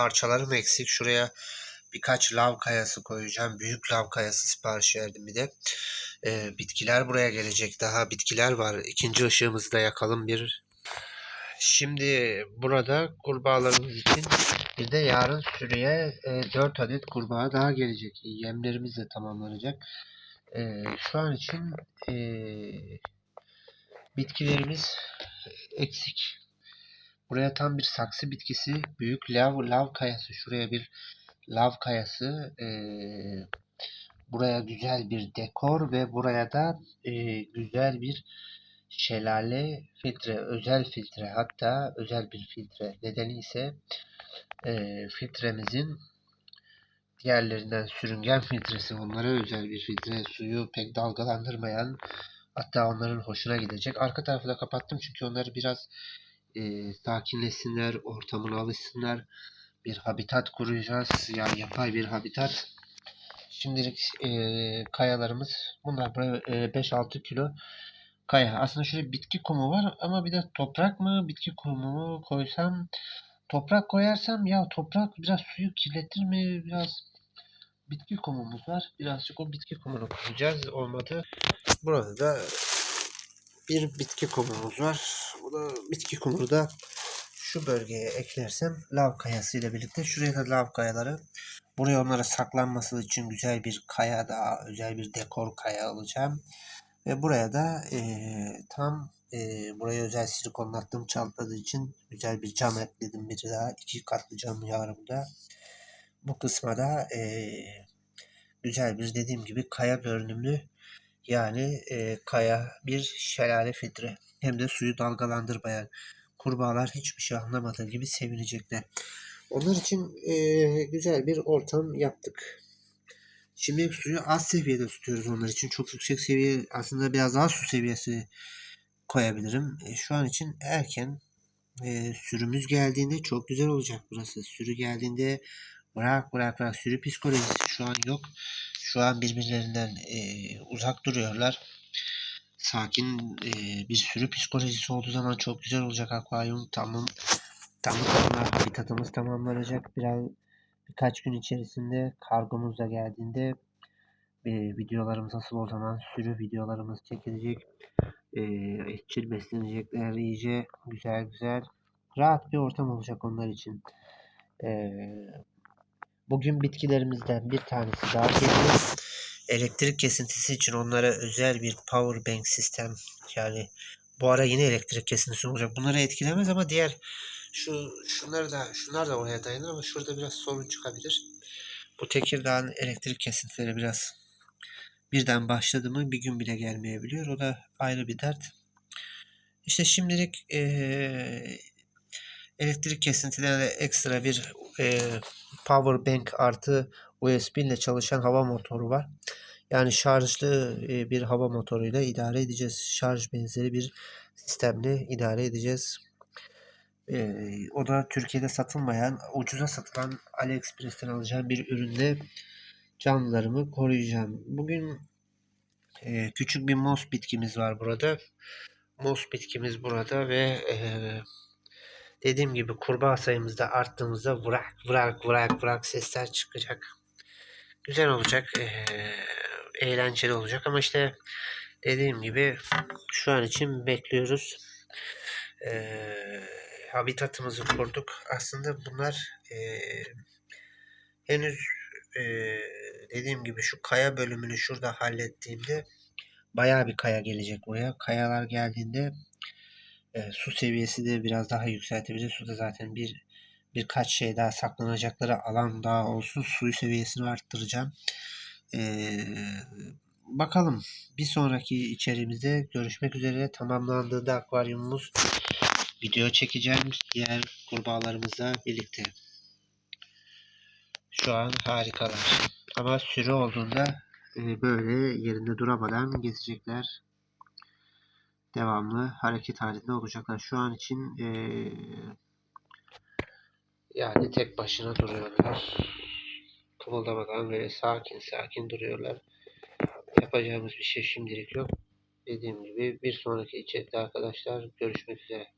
parçalarım eksik. Şuraya birkaç lav kayası koyacağım. Büyük lav kayası sipariş verdim bir de. Ee, bitkiler buraya gelecek. Daha bitkiler var. İkinci ışığımızı da yakalım bir. Şimdi burada kurbağalarımız için bir de yarın sürüye e, 4 adet kurbağa daha gelecek. Yemlerimiz de tamamlanacak. E, şu an için e, bitkilerimiz eksik. Buraya tam bir saksı bitkisi, büyük lav, lav kayası. Şuraya bir lav kayası. E, buraya güzel bir dekor ve buraya da e, güzel bir şelale filtre, özel filtre hatta özel bir filtre. Nedeni ise e, filtremizin diğerlerinden sürüngen filtresi onlara özel bir filtre. Suyu pek dalgalandırmayan hatta onların hoşuna gidecek. Arka tarafı da kapattım çünkü onları biraz e, sakinleşsinler, ortamına alışsınlar. Bir habitat kuracağız. Yani yapay bir habitat. Şimdilik e, kayalarımız bunlar buraya e, 5-6 kilo kaya. Aslında şöyle bitki kumu var ama bir de toprak mı bitki kumu mu koysam toprak koyarsam ya toprak biraz suyu kirletir mi biraz bitki kumumuz var. Birazcık o bitki kumunu koyacağız. Olmadı. Burada da bir bitki kumumuz var. Da bitki kumunu da şu bölgeye eklersem lav kayası ile birlikte şuraya da lav kayaları buraya onlara saklanması için güzel bir kaya daha özel bir dekor kaya alacağım. Ve buraya da e, tam e, buraya özel silikonlattığım çantladığı için güzel bir cam ekledim. Bir daha iki katlı cam yarımda. Bu kısma da e, güzel bir dediğim gibi kaya görünümlü yani e, kaya bir şelale filtre. Hem de suyu dalgalandırmayan kurbağalar hiçbir şey anlamadığı gibi sevinecekler. Onlar için e, güzel bir ortam yaptık. Şimdi suyu az seviyede tutuyoruz onlar için. Çok yüksek seviye aslında biraz daha su seviyesi koyabilirim. E, şu an için erken e, sürümüz geldiğinde çok güzel olacak burası. Sürü geldiğinde bırak bırak bırak sürü psikolojisi şu an yok. Şu an birbirlerinden e, uzak duruyorlar. Sakin e, bir sürü psikolojisi olduğu zaman çok güzel olacak akvaryum. Tamam. Tamam tamam habitatımız tamamlanacak. Biraz birkaç gün içerisinde kargomuz da geldiğinde e, videolarımız asıl o zaman sürü videolarımız çekilecek. E, etçil beslenecekler iyice güzel güzel. Rahat bir ortam olacak onlar için. E, bugün bitkilerimizden bir tanesi daha geliyor. Elektrik kesintisi için onlara özel bir power bank sistem yani bu ara yine elektrik kesintisi olacak. Bunları etkilemez ama diğer şu şunlar da şunlar da oraya dayanır ama şurada biraz sorun çıkabilir. Bu Tekirdağ'ın elektrik kesintileri biraz birden başladı mı bir gün bile gelmeyebiliyor. O da ayrı bir dert. İşte şimdilik e, elektrik kesintilerine ekstra bir e, power bank artı USB ile çalışan hava motoru var. Yani şarjlı e, bir hava motoruyla idare edeceğiz. Şarj benzeri bir sistemle idare edeceğiz. E, o da Türkiye'de satılmayan, ucuza satılan AliExpress'ten alacağım bir ürünle canlılarımı koruyacağım. Bugün e, küçük bir mos bitkimiz var burada. Mos bitkimiz burada ve e, dediğim gibi kurbağa sayımızda arttığımızda vrak vrak vrak vrak sesler çıkacak. Güzel olacak. E, eğlenceli olacak ama işte dediğim gibi şu an için bekliyoruz. E, habitatımızı kurduk. Aslında bunlar e, henüz e, dediğim gibi şu kaya bölümünü şurada hallettiğimde bayağı bir kaya gelecek buraya. Kayalar geldiğinde e, su seviyesi de biraz daha yükseltebilir. Suda zaten bir birkaç şey daha saklanacakları alan daha olsun. Su seviyesini arttıracağım. E, bakalım bir sonraki içeriğimizde görüşmek üzere. Tamamlandığında akvaryumumuz video çekeceğim diğer kurbağalarımızla birlikte. Şu an harikalar. Ama sürü olduğunda e, böyle yerinde duramadan gezecekler. Devamlı hareket halinde olacaklar. Şu an için e, yani tek başına duruyorlar. Kımıldamadan böyle sakin sakin duruyorlar. Yapacağımız bir şey şimdilik yok. Dediğim gibi bir sonraki içerikte arkadaşlar görüşmek üzere.